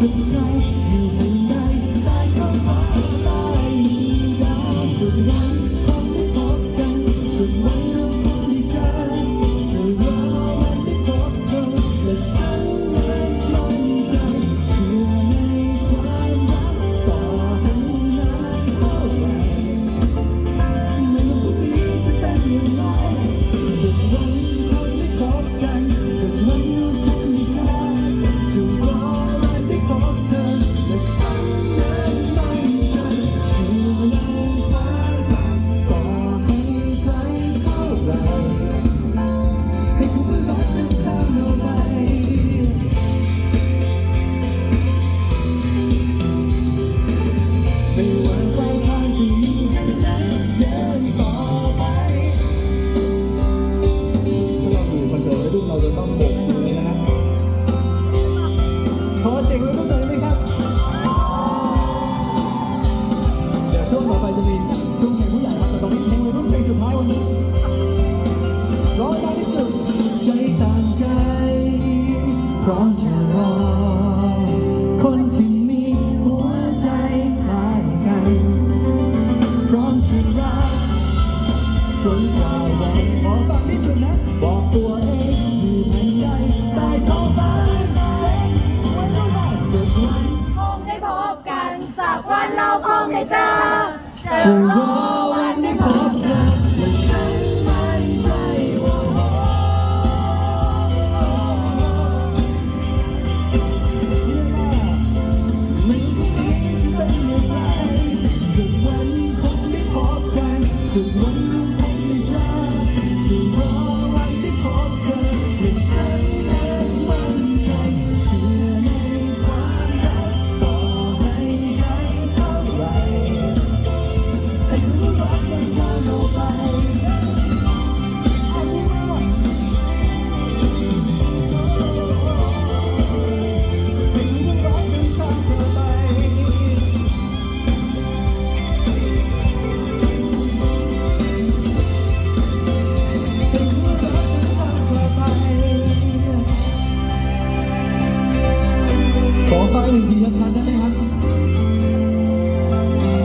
不在 เราจะต้องบกนี่นะครับขอเสียงไว้รุ่นหน่อยได้ครับ เดี๋ยวช่วงต่อไปจะมีช่วงแข่งผู้ใหญ่ครับแต่ตอนนี้เพลงไว้รุ่นเพลงสุดท้ายวันนี้ร้องได้ที่สุดใจต่างใจพรอะจะรอ 감사합 니. ขอฟังกันหนึ่งทีชัดๆได้ไหม